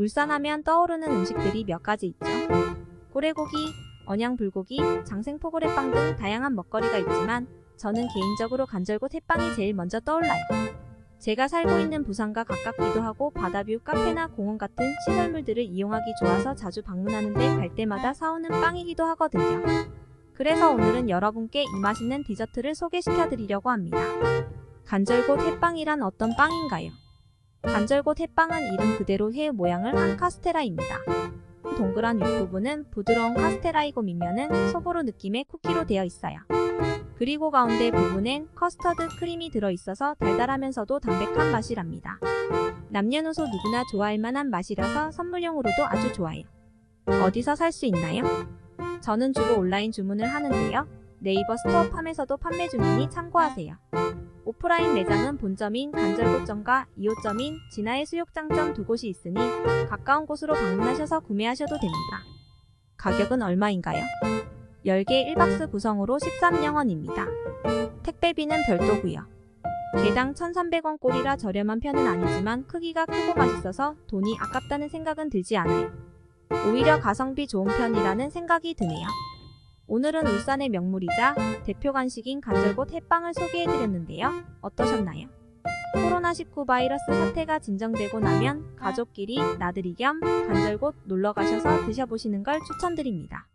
울산하면 떠오르는 음식들이 몇 가지 있죠. 고래고기, 언양불고기, 장생포고래빵 등 다양한 먹거리가 있지만 저는 개인적으로 간절곶 햇빵이 제일 먼저 떠올라요. 제가 살고 있는 부산과 가깝기도 하고 바다뷰 카페나 공원 같은 시설물들을 이용하기 좋아서 자주 방문하는데 갈 때마다 사오는 빵이기도 하거든요. 그래서 오늘은 여러분께 이 맛있는 디저트를 소개시켜 드리려고 합니다. 간절곶 햇빵이란 어떤 빵인가요? 간절곶 햇빵은 이름 그대로 해 모양을 한 카스테라입니다. 동그란 윗부분은 부드러운 카스테라이고 밑면은 소보로 느낌의 쿠키로 되어 있어요. 그리고 가운데 부분엔 커스터드 크림이 들어있어서 달달하면서도 담백한 맛이랍니다. 남녀노소 누구나 좋아할 만한 맛이라서 선물용으로도 아주 좋아요. 어디서 살 수 있나요? 저는 주로 온라인 주문을 하는데요. 네이버 스토어 팜에서도 판매 중이니 참고하세요. 오프라인 매장은 본점인 간절곶점과 2호점인 진화의 수욕장점 두 곳이 있으니 가까운 곳으로 방문하셔서 구매하셔도 됩니다. 가격은 얼마인가요? 10개 1박스 구성으로 13영원입니다. 택배비는 별도고요. 개당 1,300원 꼴이라 저렴한 편은 아니지만 크기가 크고 맛있어서 돈이 아깝다는 생각은 들지 않아요. 오히려 가성비 좋은 편이라는 생각이 드네요. 오늘은 울산의 명물이자 대표 간식인 간절곶 햇빵을 소개해드렸는데요. 어떠셨나요? 코로나19 바이러스 사태가 진정되고 나면 가족끼리 나들이 겸 간절곶 놀러 가셔서 드셔보시는 걸 추천드립니다.